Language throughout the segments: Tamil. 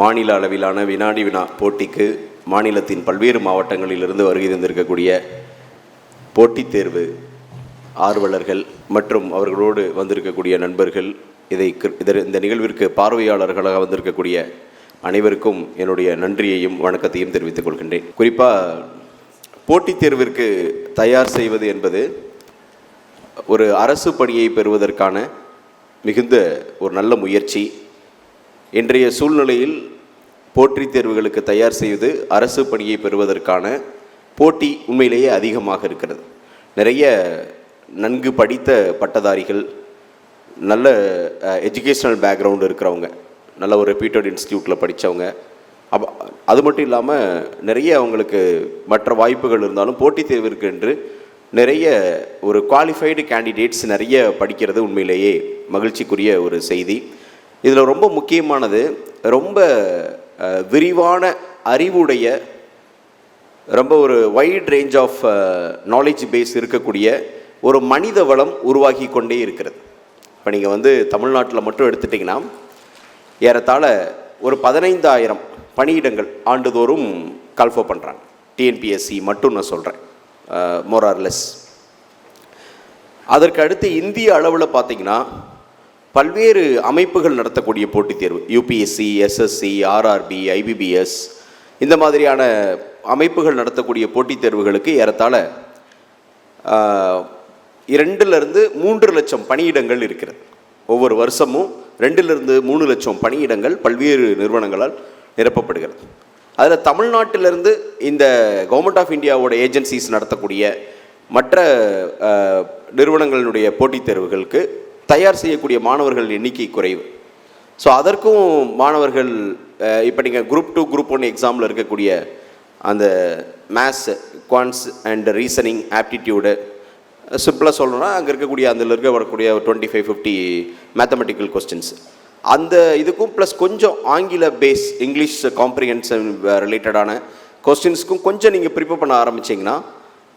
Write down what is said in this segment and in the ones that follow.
மாநில அளவிலான வினாடி வினா போட்டிக்கு மாநிலத்தின் பல்வேறு மாவட்டங்களிலிருந்து வருகை தந்திருக்கக்கூடிய போட்டித் தேர்வு ஆர்வலர்கள் மற்றும் அவர்களோடு வந்திருக்கக்கூடிய நண்பர்கள் இதை இதர் இந்த நிகழ்விற்கு பார்வையாளர்களாக வந்திருக்கக்கூடிய அனைவருக்கும் என்னுடைய நன்றியையும் வணக்கத்தையும் தெரிவித்துக் கொள்கின்றேன். குறிப்பாக போட்டித் தேர்விற்கு தயார் செய்வது என்பது ஒரு அரசு பணியை பெறுவதற்கான மிகுந்த ஒரு நல்ல முயற்சி. இன்றைய சூழ்நிலையில் போட்டித் தேர்வுகளுக்கு தயார் செய்வது அரசு பணியை பெறுவதற்கான போட்டி உண்மையிலேயே அதிகமாக இருக்கிறது. நிறைய நன்கு படித்த பட்டதாரிகள் நல்ல எஜுகேஷ்னல் பேக்ரவுண்ட் இருக்கிறவங்க நல்ல ஒரு ரெப்யூட்டட் இன்ஸ்டியூட்டில் படித்தவங்க அப்போ அது மட்டும் இல்லாமல் நிறைய அவங்களுக்கு மற்ற வாய்ப்புகள் இருந்தாலும் போட்டித் தேர்விற்கு என்று நிறைய ஒரு குவாலிஃபைடு கேண்டிடேட்ஸ் நிறைய படிக்கிறது உண்மையிலேயே மகிழ்ச்சிக்குரிய ஒரு செய்தி. இதில் ரொம்ப முக்கியமானது ரொம்ப விரிவான அறிவுடைய ரொம்ப ஒரு wide range of knowledge base இருக்கக்கூடிய ஒரு மனித வளம் உருவாகி கொண்டே இருக்கிறது. இப்போ நீங்கள் வந்து தமிழ்நாட்டில் மட்டும் எடுத்துட்டிங்கன்னா ஏறத்தாழ ஒரு பதினைந்தாயிரம் பணியிடங்கள் ஆண்டுதோறும் கால்ஃபோ பண்ணுறாங்க டிஎன்பிஎஸ்சி மட்டும் நான் சொல்கிறேன் மோரார்லெஸ் அதற்கு அடுத்து இந்திய அளவில் பார்த்தீங்கன்னா பல்வேறு அமைப்புகள் நடத்தக்கூடிய போட்டித் தேர்வு. யூபிஎஸ்சி எஸ்எஸ்சி ஆர்ஆர்பி ஐபிபிஎஸ் இந்த மாதிரியான அமைப்புகள் நடத்தக்கூடிய போட்டித் தேர்வுகளுக்கு ஏறத்தாழ இரண்டுலேருந்து மூன்று லட்சம் பணியிடங்கள் இருக்கிறது. ஒவ்வொரு வருஷமும் ரெண்டுலேருந்து மூணு லட்சம் பணியிடங்கள் பல்வேறு நிறுவனங்களால் நிரப்பப்படுகிறது. அதில் தமிழ்நாட்டிலிருந்து இந்த கவர்மெண்ட் ஆஃப் இந்தியாவோட ஏஜென்சிஸ் நடத்தக்கூடிய மற்ற நிறுவனங்களினுடைய போட்டித் தேர்வுகளுக்கு தயார் செய்யக்கூடிய மாணவர்கள் எண்ணிக்கை குறைவு. ஸோ அதற்கும் மாணவர்கள் இப்போ நீங்கள் குரூப் டூ குரூப் ஒன் எக்ஸாமில் இருக்கக்கூடிய அந்த maths quants and reasoning aptitude சிம்பிளாக சொல்லணும்னா அங்கே இருக்கக்கூடிய அதில் இருக்க வரக்கூடிய twenty five fifty mathematical questions அந்த இதுக்கும் ப்ளஸ் கொஞ்சம் ஆங்கில பேஸ் இங்கிலீஷ் காம்ப்ரிஹென்ஷன் ரிலேட்டடான கொஸ்டின்ஸ்க்கும் கொஞ்சம் நீங்கள் ப்ரிப்பேர் பண்ண ஆரம்பிச்சிங்கன்னா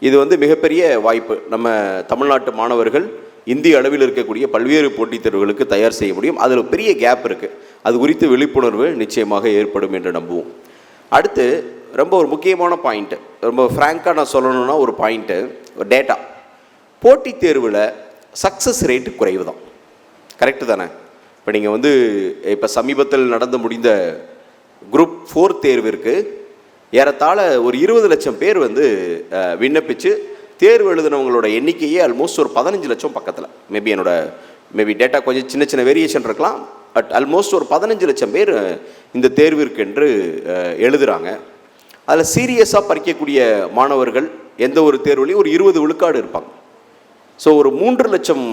இது வந்து மிகப்பெரிய வாய்ப்பு. நம்ம தமிழ்நாட்டு மாணவர்கள் இந்திய அளவில் இருக்கக்கூடிய பல்வேறு போட்டித் தேர்வுகளுக்கு தயார் செய்ய முடியும். அதில் பெரிய கேப் இருக்குது அது குறித்து விழிப்புணர்வு நிச்சயமாக ஏற்படும் என்று நம்புவோம். அடுத்து ரொம்ப ஒரு முக்கியமான பாயிண்ட்டு ரொம்ப ஃப்ராங்காக நான் சொல்லணும்னா ஒரு பாயிண்ட்டு ஒரு டேட்டா போட்டித் தேர்வில் சக்ஸஸ் ரேட்டு குறைவு தான் கரெக்டு தானே? இப்போ நீங்கள் வந்து இப்போ சமீபத்தில் நடந்து முடிந்த குரூப் ஃபோர் தேர்விற்கு ஏறத்தாழ ஒரு இருபது லட்சம் பேர் வந்து விண்ணப்பித்து தேர்வு எழுதினவங்களோட எண்ணிக்கையே ஆல்மோஸ்ட் ஒரு பதினஞ்சு லட்சம் பக்கத்தில். மேபி என்னோட மேபி டேட்டா கொஞ்சம் சின்ன சின்ன வேரியேஷன் இருக்கலாம் பட் ஆல்மோஸ்ட் ஒரு பதினஞ்சு லட்சம் பேர் இந்த தேர்விற்கென்று எழுதுகிறாங்க அதில் சீரியஸாக பறிக்கக்கூடிய மாணவர்கள் எந்த ஒரு தேர்வுலையும் ஒரு இருபது விழுக்காடு இருப்பாங்க. ஸோ ஒரு மூன்று லட்சம்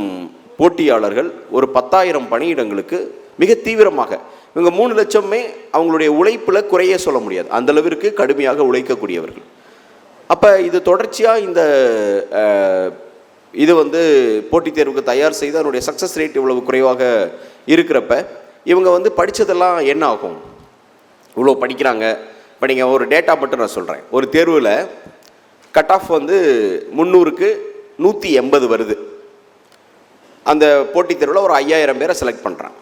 போட்டியாளர்கள் ஒரு பத்தாயிரம் பணியிடங்களுக்கு மிக தீவிரமாக இவங்க மூணு லட்சமே அவங்களுடைய உழைப்பில் குறைய சொல்ல முடியாது. அந்தளவிற்கு கடுமையாக உழைக்கக்கூடியவர்கள். அப்போ இது தொடர்ச்சியாக இந்த இது வந்து போட்டித் தேர்வுக்கு தயார் செய்து அதனுடைய சக்ஸஸ் ரேட் இவ்வளவு குறைவாக இருக்கிறப்ப இவங்க வந்து படித்ததெல்லாம் என்ன ஆகும் இவ்வளோ படிக்கிறாங்க. இப்போ நீங்கள் ஒரு டேட்டா மட்டும் நான் சொல்கிறேன் ஒரு தேர்வில் கட் ஆஃப் வந்து முந்நூறுக்கு நூற்றி எண்பது வருது. அந்த போட்டித் தேர்வில் ஒரு ஐயாயிரம் பேரை செலக்ட் பண்ணுறாங்க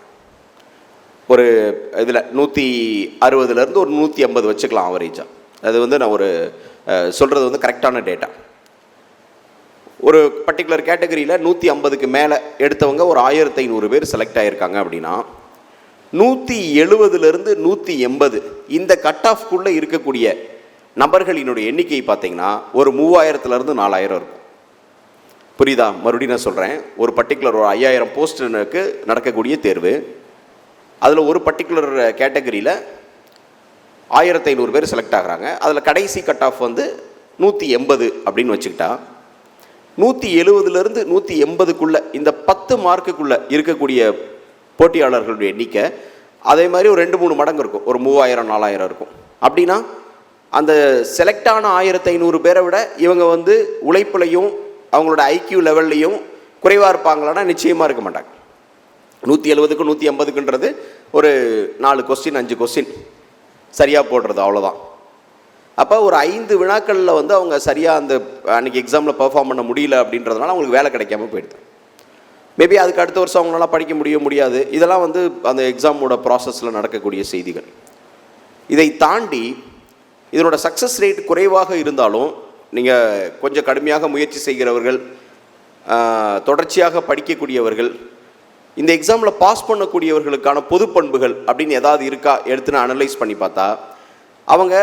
ஒரு இதில் நூற்றி அறுபதுலேருந்து ஒரு நூற்றி ஐம்பது வச்சுக்கலாம் ஆவரேஜாக அது வந்து நான் ஒரு சொல்கிறது வந்து கரெக்டான டேட்டா. ஒரு பர்டிகுலர் கேட்டகரியில் நூற்றி ஐம்பதுக்கு மேலே எடுத்தவங்க ஒரு ஆயிரத்தி ஐநூறு பேர் செலக்ட் ஆகியிருக்காங்க அப்படின்னா நூற்றி எழுபதுலேருந்து நூற்றி எண்பது இந்த கட் ஆஃப்குள்ளே இருக்கக்கூடிய நபர்களினுடைய எண்ணிக்கை பார்த்திங்கன்னா ஒரு மூவாயிரத்துலேருந்து நாலாயிரம் இருக்கும். புரியுதா? மறுபடியும் நான் சொல்கிறேன் ஒரு பர்டிகுலர் ஒரு ஐயாயிரம் போஸ்டனுக்கு நடக்கக்கூடிய தேர்வு. அதில் ஒரு பர்டிகுலர் கேட்டகரியில் ஆயிரத்தி ஐநூறு பேர் செலக்ட் ஆகுறாங்க. அதில் கடைசி கட் ஆஃப் வந்து நூற்றி எண்பது அப்படின்னு வச்சுக்கிட்டா நூற்றி எழுபதுலேருந்து நூற்றி எண்பதுக்குள்ளே இந்த பத்து மார்க்குக்குள்ளே இருக்கக்கூடிய போட்டியாளர்களுடைய எண்ணிக்கை அதே மாதிரி ஒரு ரெண்டு மூணு மடங்கு இருக்கும். ஒரு மூவாயிரம் நாலாயிரம் இருக்கும். அப்படின்னா அந்த செலக்டான ஆயிரத்தி ஐநூறு பேரை விட இவங்க வந்து உழைப்புலையும் அவங்களோட ஐக்கியூ லெவல்லையும் குறைவாக இருப்பாங்களான்னா நிச்சயமாக இருக்க மாட்டாங்க. நூற்றி எழுபதுக்கு நூற்றி ஐம்பதுக்குன்றது ஒரு நாலு கொஸ்டின் அஞ்சு கொஸ்டின் சரியாக போடுறது அவ்வளோதான் அப்போ ஒரு ஐந்து வினாக்களில் வந்து அவங்க சரியாக அந்த அன்றைக்கி எக்ஸாமில் பெர்ஃபார்ம் பண்ண முடியல அப்படின்றதுனால அவங்களுக்கு வேலை கிடைக்காம போயிடுது. மேபி அதுக்கு அடுத்த வருஷம் அவங்களால படிக்க முடிய முடியாது. இதெல்லாம் வந்து அந்த எக்ஸாமோட ப்ராசஸில் நடக்கக்கூடிய செய்திகள். இதை தாண்டி இதனோட சக்ஸஸ் ரேட் குறைவாக இருந்தாலும் நீங்கள் கொஞ்சம் கடுமையாக முயற்சி செய்கிறவர்கள் தொடர்ச்சியாக படிக்கக்கூடியவர்கள் இந்த எக்ஸாமில் பாஸ் பண்ணக்கூடியவர்களுக்கான பொது பண்புகள் அப்படின்னு ஏதாவது இருக்கா? எடுத்து நான் அனலைஸ் பண்ணி பார்த்தா அவங்க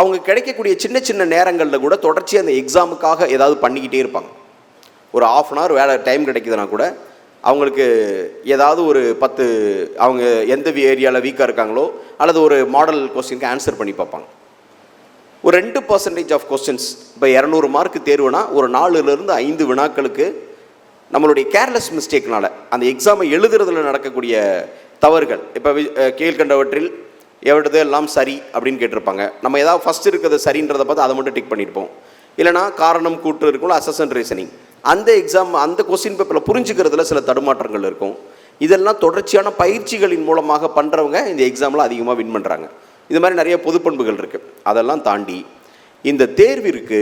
அவங்க கிடைக்கக்கூடிய சின்ன சின்ன நேரங்களில் கூட தொடர்ச்சியாக அந்த எக்ஸாமுக்காக ஏதாவது பண்ணிக்கிட்டே இருப்பாங்க. ஒரு ஆஃப் அன் ஹவர் வேலை டைம் கிடைக்குதுன்னா கூட அவங்களுக்கு ஏதாவது ஒரு பத்து அவங்க எந்த ஏரியாவில் வீக்காக இருக்காங்களோ அல்லது ஒரு மாடல் கொஸ்டினுக்கு ஆன்சர் பண்ணி பார்ப்பாங்க. ஒரு ரெண்டு பர்சன்டேஜ் ஆஃப் கொஸ்டின்ஸ் இப்போ இரநூறு மார்க் தேர்வுனா ஒரு நாலுலேருந்து ஐந்து வினாக்களுக்கு நம்மளுடைய கேர்லெஸ் மிஸ்டேக்னால அந்த எக்ஸாமை எழுதுறதுல நடக்கக்கூடிய தவறுகள் இப்போ கீழ்கண்டவற்றில் எவ்வளவு எல்லாம் சரி அப்படின்னு கேட்டிருப்பாங்க. நம்ம ஏதாவது ஃபஸ்ட் இருக்கிறது சரின்றதை பார்த்து அதை மட்டும் டிக் பண்ணியிருப்போம் இல்லைனா காரணம் கூட்டு இருக்கும்ல அசசன் ரீசனிங் அந்த எக்ஸாம் அந்த கொஸ்டின் பேப்பரில் புரிஞ்சுக்கிறதுல சில தடுமாற்றங்கள் இருக்கும். இதெல்லாம் தொடர்ச்சியான பயிற்சிகளின் மூலமாக பண்ணுறவங்க இந்த எக்ஸாமில் அதிகமாக வின் பண்ணுறாங்க இது மாதிரி நிறைய பொது பண்புகள் இருக்குது அதெல்லாம் தாண்டி இந்த தேர்விற்கு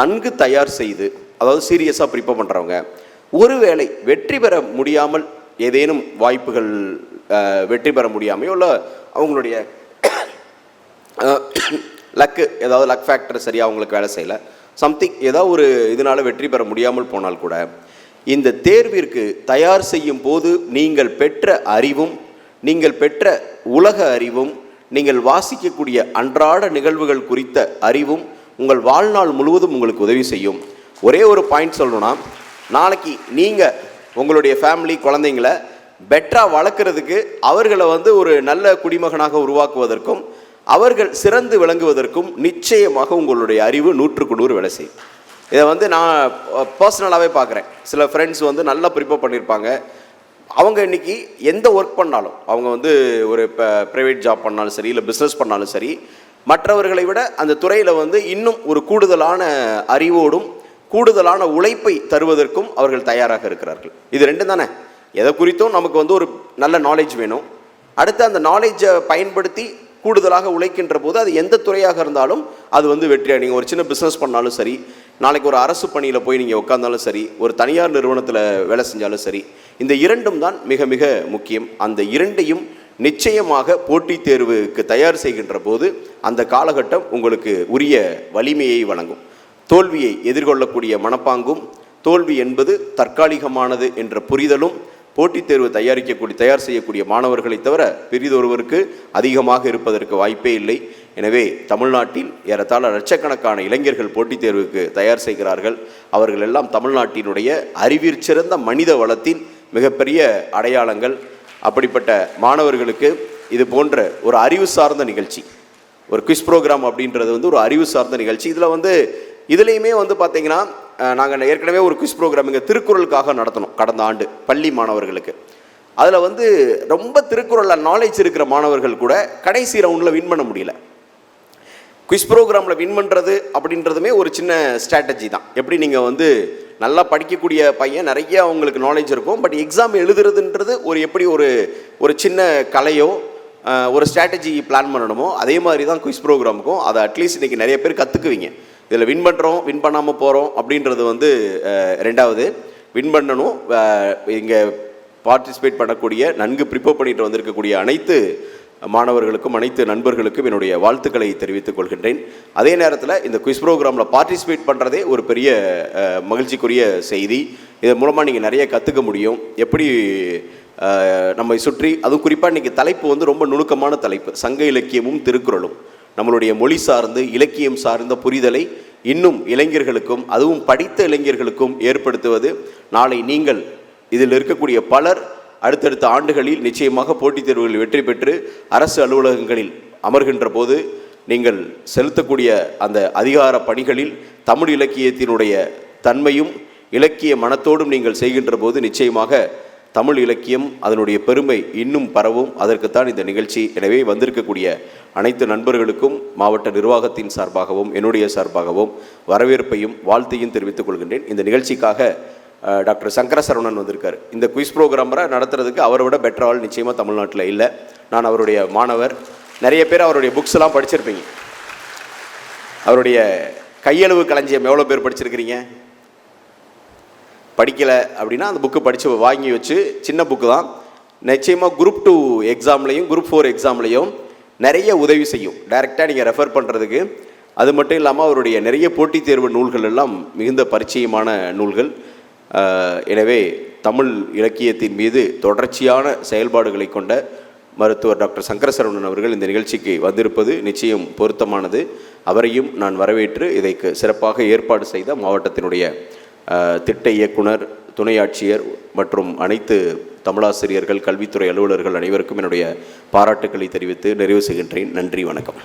நன்கு தயார் செய்து அதாவது சீரியஸாக ப்ரிப்பேர் பண்ணுறவங்க ஒருவேளை வெற்றி பெற முடியாமல் ஏதேனும் வாய்ப்புகள் வெற்றி பெற முடியாமையோ இல்லை அவங்களுடைய லக்கு ஏதாவது லக் ஃபேக்டர் சரியாக அவங்களுக்கு வேலை செய்யலை சம்திங் ஏதாவது ஒரு இதனால் வெற்றி பெற முடியாமல் போனால் கூட இந்த தேர்விற்கு தயார் செய்யும் போது நீங்கள் பெற்ற அறிவும் நீங்கள் பெற்ற உலக அறிவும் நீங்கள் வாசிக்கக்கூடிய அன்றாட நிகழ்வுகள் குறித்த அறிவும் உங்கள் வாழ்நாள் முழுவதும் உங்களுக்கு உதவி செய்யும். ஒரே ஒரு பாயிண்ட் சொல்லணும்னா நாளைக்கு நீங்கள் உங்களுடைய ஃபேமிலி குழந்தைங்கள பெட்டராக வளர்க்குறதுக்கு அவர்களை வந்து ஒரு நல்ல குடிமகனாக உருவாக்குவதற்கும் அவர்கள் சிறந்து விளங்குவதற்கும் நிச்சயமாக உங்களுடைய அறிவு நூற்றுக்கு நூறு வேலை செய்யும். இதை வந்து நான் பர்சனலாகவே பார்க்குறேன். சில ஃப்ரெண்ட்ஸ் வந்து நல்லா ப்ரிப்பேர் பண்ணியிருப்பாங்க அவங்க இன்னைக்கு எந்த ஒர்க் பண்ணாலும் அவங்க வந்து ஒரு இப்போ ப்ரைவேட் ஜாப் பண்ணாலும் சரி இல்லை பிஸ்னஸ் பண்ணாலும் சரி மற்றவர்களை விட அந்த துறையில் வந்து இன்னும் ஒரு கூடுதலான அறிவோடும் கூடுதலான உழைப்பை தருவதற்கும் அவர்கள் தயாராக இருக்கிறார்கள். இது ரெண்டும் தானே? எதை குறித்தும் நமக்கு வந்து ஒரு நல்ல நாலேஜ் வேணும். அடுத்து அந்த நாலேஜை பயன்படுத்தி கூடுதலாக உழைக்கின்ற போது அது எந்த துறையாக இருந்தாலும் அது வந்து வெற்றியாக நீங்கள் ஒரு சின்ன பிஸ்னஸ் பண்ணாலும் சரி நாளைக்கு ஒரு அரசு பணியில் போய் நீங்கள் உட்காந்தாலும் சரி ஒரு தனியார் நிறுவனத்தில் வேலை செஞ்சாலும் சரி இந்த இரண்டும் தான் மிக மிக முக்கியம். அந்த இரண்டையும் நிச்சயமாக போட்டித் தேர்வுக்கு தயார் செய்கின்ற போது அந்த காலகட்டம் உங்களுக்கு உரிய வலிமையை வழங்கும். தோல்வியை எதிர்கொள்ளக்கூடிய மனப்பாங்கும் தோல்வி என்பது தற்காலிகமானது என்ற புரிதலும் போட்டித் தேர்வு தயாரிக்கக்கூடிய தயார் செய்யக்கூடிய மாணவர்களை தவிர பெரிதொருவருக்கு அதிகமாக இருப்பதற்கு வாய்ப்பே இல்லை. எனவே தமிழ்நாட்டில் ஏறத்தாழ லட்சக்கணக்கான இளைஞர்கள் போட்டித் தேர்வுக்கு தயார் செய்கிறார்கள். அவர்கள் எல்லாம் தமிழ்நாட்டினுடைய அறிவிற் சிறந்த மனித வளத்தின் மிகப்பெரிய அடையாளங்கள். அப்படிப்பட்ட மாணவர்களுக்கு இது போன்ற ஒரு அறிவு சார்ந்த நிகழ்ச்சி ஒரு குவிஸ் ப்ரோக்ராம் அப்படின்றது வந்து ஒரு அறிவு சார்ந்த நிகழ்ச்சி. இதில் வந்து இதுலேயுமே வந்து பார்த்தீங்கன்னா நாங்கள் ஏற்கனவே ஒரு குவிஸ் ப்ரோக்ராம் இங்கே திருக்குறளுக்காக நடத்தணும் கடந்த ஆண்டு பள்ளி மாணவர்களுக்கு. அதில் வந்து ரொம்ப திருக்குறளில் நாலேஜ் இருக்கிற மாணவர்கள் கூட கடைசி ரவுண்டில் வின் பண்ண முடியல. குவிஸ் ப்ரோக்ராமில் வின் பண்ணுறது அப்படின்றதுமே ஒரு சின்ன ஸ்ட்ராட்டஜி தான். எப்படி நீங்கள் வந்து நல்லா படிக்கக்கூடிய பையன் நிறைய அவங்களுக்கு நாலேஜ் இருக்கும் பட் எக்ஸாம் எழுதுறதுன்றது ஒரு எப்படி ஒரு ஒரு சின்ன கலையோ ஒரு ஸ்ட்ராட்டஜி பிளான் பண்ணணுமோ அதே மாதிரி தான் குவிஸ் ப்ரோக்ராமுக்கும் அதை அட்லீஸ்ட் இன்றைக்கி நிறைய பேர் கற்றுக்குவீங்க இதில் வின் பண்ணுறோம் வின் பண்ணாமல் போகிறோம் அப்படின்றது வந்து ரெண்டாவது. வின் பண்ணணும் இங்கே பார்ட்டிசிபேட் பண்ணக்கூடிய நன்கு ப்ரிப்பேர் பண்ணிட்டு வந்திருக்கக்கூடிய அனைத்து மாணவர்களுக்கும் அனைத்து நண்பர்களுக்கும் என்னுடைய வாழ்த்துக்களை தெரிவித்துக் கொள்கின்றேன். அதே நேரத்தில் இந்த குவிஸ் ப்ரோக்ராமில் பார்ட்டிசிபேட் பண்ணுறதே ஒரு பெரிய மகிழ்ச்சிக்குரிய செய்தி. இதன் மூலமாக நீங்கள் நிறைய கற்றுக்க முடியும். எப்படி நம்மை சுற்றி அதுவும் குறிப்பாக இன்றைக்கி தலைப்பு வந்து ரொம்ப நுணுக்கமான தலைப்பு. சங்க இலக்கியமும் திருக்குறளும். நம்மளுடைய மொழி சார்ந்து இலக்கியம் சார்ந்த புரிதலை இன்னும் இளைஞர்களுக்கும் அதுவும் படித்த இளைஞர்களுக்கும் ஏற்படுத்துவது. நாளை நீங்கள் இதில் இருக்கக்கூடிய பலர் அடுத்தடுத்த ஆண்டுகளில் நிச்சயமாக போட்டித் தேர்வுகளில் வெற்றி பெற்று அரசு அலுவலகங்களில் அமர்கின்ற போது நீங்கள் செலுத்தக்கூடிய அந்த அதிகார பணிகளில் தமிழ் இலக்கியத்தினுடைய தன்மையும் இலக்கிய மனத்தோடும் நீங்கள் செய்கின்ற போது நிச்சயமாக தமிழ் இலக்கியம் அதனுடைய பெருமை இன்னும் பரவும். அதற்குத்தான் இந்த நிகழ்ச்சி எனவே வந்திருக்கக்கூடிய அனைத்து நண்பர்களுக்கும் மாவட்ட நிர்வாகத்தின் சார்பாகவும் என்னுடைய சார்பாகவும் வரவேற்பையும் வாழ்த்தையும் தெரிவித்துக் கொள்கின்றேன். இந்த நிகழ்ச்சிக்காக டாக்டர் சங்கரசரவணன் வந்திருக்கார். இந்த குயிஸ் ப்ரோக்ராமரை நடத்துறதுக்கு அவரை விட பெட்டர் ஆள் நிச்சயமாக தமிழ்நாட்டில் இல்லை. நான் அவருடைய மாணவர். நிறைய பேர் அவருடைய புக்ஸ் எல்லாம் படிச்சிருப்பீங்க. அவருடைய கையளவு களஞ்சியம் எவ்வளோ பேர் படிச்சிருக்கிறீங்க? படிக்கலை அப்படின்னா அந்த புக்கு படித்து வாங்கி வச்சு சின்ன புக்கு தான். நிச்சயமாக குரூப் டூ எக்ஸாம்லேயும் குரூப் ஃபோர் எக்ஸாம்லேயும் நிறைய உதவி செய்யும். டைரெக்டாக நீங்கள் ரெஃபர் பண்ணுறதுக்கு அது மட்டும் இல்லாமல் அவருடைய நிறைய போட்டித் தேர்வு நூல்கள் எல்லாம் மிகுந்த பரிச்சயமான நூல்கள். எனவே தமிழ் இலக்கியத்தின் மீது தொடர்ச்சியான செயல்பாடுகளை கொண்ட மருத்துவர் டாக்டர் சங்கரசரவணன் அவர்கள் இந்த நிகழ்ச்சிக்கு வந்திருப்பது நிச்சயம் பொருத்தமானது. அவரையும் நான் வரவேற்று இதைக்கு சிறப்பாக ஏற்பாடு செய்த மாவட்டத்தினுடைய திட்ட இயக்குனர் துணை ஆட்சியர் மற்றும் அனைத்து தமிழாசிரியர்கள் கல்வித்துறை அலுவலர்கள் அனைவருக்கும் என்னுடைய பாராட்டுக்களை தெரிவித்து நிறைவு செய்கின்றேன். நன்றி வணக்கம்.